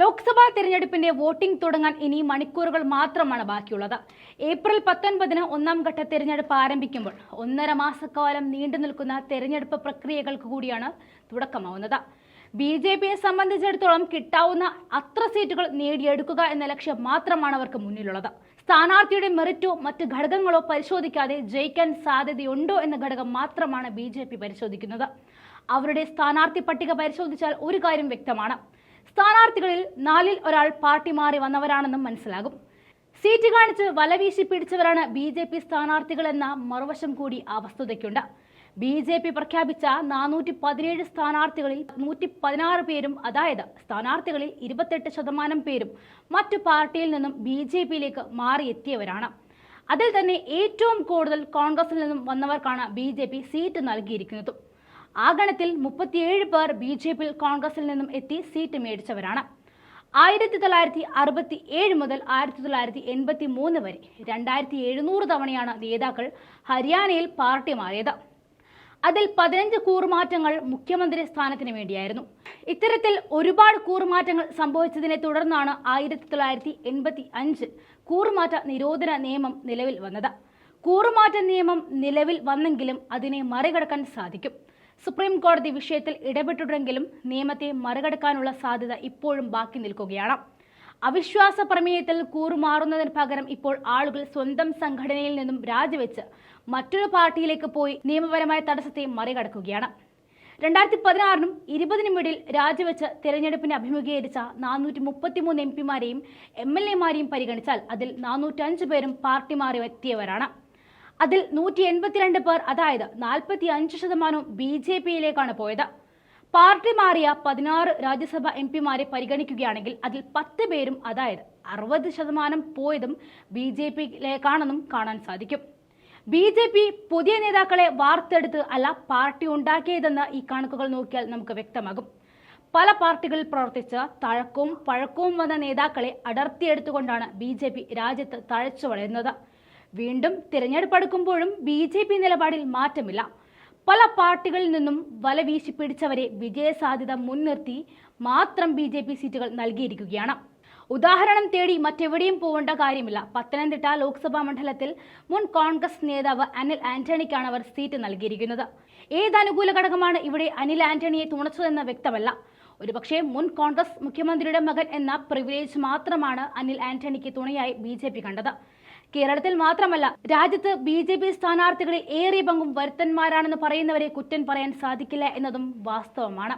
ലോക്സഭാ തെരഞ്ഞെടുപ്പിന്റെ വോട്ടിംഗ് തുടങ്ങാൻ ഇനി മണിക്കൂറുകൾ മാത്രമാണ് ബാക്കിയുള്ളത്. ഏപ്രിൽ പത്തൊൻപതിന് ഒന്നാം ഘട്ട തെരഞ്ഞെടുപ്പ് ആരംഭിക്കുമ്പോൾ ഒന്നര മാസക്കാലം നീണ്ടു നിൽക്കുന്ന തെരഞ്ഞെടുപ്പ് പ്രക്രിയകൾക്ക് കൂടിയാണ് തുടക്കമാവുന്നത്. ബി ജെ പിയെ സംബന്ധിച്ചിടത്തോളം കിട്ടാവുന്ന അത്ര സീറ്റുകൾ നേടിയെടുക്കുക എന്ന ലക്ഷ്യം മാത്രമാണ് അവർക്ക് മുന്നിലുള്ളത്. സ്ഥാനാർത്ഥിയുടെ മെറിറ്റോ മറ്റ് ഘടകങ്ങളോ പരിശോധിക്കാതെ ജയിക്കാൻ സാധ്യതയുണ്ടോ എന്ന ഘടകം മാത്രമാണ് ബി പരിശോധിക്കുന്നത്. അവരുടെ സ്ഥാനാർത്ഥി പട്ടിക പരിശോധിച്ചാൽ ഒരു കാര്യം വ്യക്തമാണ്. സ്ഥാനാർത്ഥികളിൽ നാലിൽ ഒരാൾ പാർട്ടി മാറി വന്നവരാണെന്നും മനസ്സിലാകും. സീറ്റ് കാണിച്ച് വലവീശി പിടിച്ചവരാണ് ബി ജെ പി സ്ഥാനാർത്ഥികളെന്ന മറുവശം കൂടി ആ വസ്തുതയ്ക്കുണ്ട്. ബി ജെ പി പ്രഖ്യാപിച്ച നാനൂറ്റി പതിനേഴ് സ്ഥാനാർത്ഥികളിൽ നൂറ്റി പതിനാറ് പേരും അതായത് സ്ഥാനാർത്ഥികളിൽ ഇരുപത്തെട്ട് ശതമാനം പേരും മറ്റു പാർട്ടിയിൽ നിന്നും ബി ജെ പിയിലേക്ക് മാറിയെത്തിയവരാണ്. അതിൽ തന്നെ ഏറ്റവും കൂടുതൽ കോൺഗ്രസിൽ നിന്നും വന്നവർക്കാണ് ബി ജെ പി സീറ്റ് നൽകിയിരിക്കുന്നതും. ആ ഗണത്തിൽ മുപ്പത്തിയേഴ് പേർ ബി ജെ പിയിൽ കോൺഗ്രസിൽ നിന്നും എത്തി സീറ്റ് മേടിച്ചവരാണ്. ആയിരത്തി തൊള്ളായിരത്തി അറുപത്തി ഏഴ് മുതൽ ആയിരത്തി തൊള്ളായിരത്തി എൺപത്തി മൂന്ന് വരെ രണ്ടായിരത്തി എഴുന്നൂറ് തവണയാണ് നേതാക്കൾ ഹരിയാനയിൽ പാർട്ടി മാറിയത് അതിൽ പതിനഞ്ച് കൂറുമാറ്റങ്ങൾ മുഖ്യമന്ത്രി സ്ഥാനത്തിന് വേണ്ടിയായിരുന്നു. ഇത്തരത്തിൽ ഒരുപാട് കൂറുമാറ്റങ്ങൾ സംഭവിച്ചതിനെ തുടർന്നാണ് ആയിരത്തി തൊള്ളായിരത്തി എൺപത്തി അഞ്ച് കൂറുമാറ്റ നിരോധന നിയമം നിലവിൽ വന്നത്. കൂറുമാറ്റ നിയമം നിലവിൽ വന്നെങ്കിലും അതിനെ മറികടക്കാൻ സാധിക്കും. സുപ്രീം കോടതി വിഷയത്തിൽ ഇടപെട്ടിട്ടുണ്ടെങ്കിലും നിയമത്തെ മറികടക്കാനുള്ള സാധ്യത ഇപ്പോഴും ബാക്കി നിൽക്കുകയാണ്. അവിശ്വാസ പ്രമേയത്തിൽ കൂറുമാറുന്നതിന് പകരം ഇപ്പോൾ ആളുകൾ സ്വന്തം സംഘടനയിൽ നിന്നും രാജിവെച്ച് മറ്റൊരു പാർട്ടിയിലേക്ക് പോയി നിയമപരമായ തടസ്സത്തെ മറികടക്കുകയാണ്. രണ്ടായിരത്തി പതിനാറിനും ഇരുപതിനും ഇടയിൽ രാജിവെച്ച് തെരഞ്ഞെടുപ്പിനെ അഭിമുഖീകരിച്ച നാനൂറ്റി മുപ്പത്തിമൂന്ന് എം പിമാരെയും എം എൽ എമാരെയും പരിഗണിച്ചാൽ അതിൽ നാനൂറ്റഞ്ച് പേരും പാർട്ടി മാറി എത്തിയവരാണ്. അതിൽ നൂറ്റി എൺപത്തിരണ്ട് പേർ അതായത് നാൽപ്പത്തി അഞ്ച് ശതമാനവും ബി ജെ പിയിലേക്കാണ് പോയത്. പാർട്ടി മാറിയ പതിനാറ് രാജ്യസഭ എം പിമാരെ പരിഗണിക്കുകയാണെങ്കിൽ അതിൽ പത്ത് പേരും അതായത് അറുപത് ശതമാനം പോയതും ബി ജെ പിയിലേക്കാണെന്നും കാണാൻ സാധിക്കും. ബി ജെ പി പുതിയ നേതാക്കളെ വാർത്തെടുത്ത് അല്ല പാർട്ടി ഉണ്ടാക്കിയതെന്ന് ഈ കണക്കുകൾ നോക്കിയാൽ നമുക്ക് വ്യക്തമാകും. പല പാർട്ടികളിൽ പ്രവർത്തിച്ച് തഴക്കവും പഴക്കവും വന്ന നേതാക്കളെ അടർത്തിയെടുത്തുകൊണ്ടാണ് ബി ജെ പി രാജ്യത്ത് തഴച്ചു വളരുന്നത് വീണ്ടും തിരഞ്ഞെടുപ്പ് അടുക്കുമ്പോഴും ബി ജെ പി നിലപാടിൽ മാറ്റമില്ല. പല പാർട്ടികളിൽ നിന്നും വല വീശി പിടിച്ചവരെ വിജയസാധ്യത മുൻനിർത്തി മാത്രം ബി ജെ പി സീറ്റുകൾ നൽകിയിരിക്കുകയാണ്. ഉദാഹരണം തേടി മറ്റെവിടെയും പോകേണ്ട കാര്യമില്ല. പത്തനംതിട്ട ലോക്സഭാ മണ്ഡലത്തിൽ മുൻ കോൺഗ്രസ് നേതാവ് അനിൽ ആന്റണിക്കാണ് അവർ സീറ്റ് നൽകിയിരിക്കുന്നത്. ഏത് അനുകൂല ഘടകമാണ് ഇവിടെ അനിൽ ആന്റണിയെ തുണച്ചതെന്ന് വ്യക്തമല്ല. ഒരുപക്ഷെ മുൻ കോൺഗ്രസ് മുഖ്യമന്ത്രിയുടെ മകൻ എന്ന പ്രിവിലേജ് മാത്രമാണ് അനിൽ ആന്റണിക്ക് തുണയായി ബി കണ്ടത്. കേരളത്തിൽ മാത്രമല്ല രാജ്യത്ത് ബി ജെ പി സ്ഥാനാർത്ഥികളിൽ ഏറിയ പങ്കും വരുത്തന്മാരാണെന്ന് പറയുന്നവരെ കുറ്റം പറയാൻ സാധിക്കില്ല എന്നതും വാസ്തവമാണ്.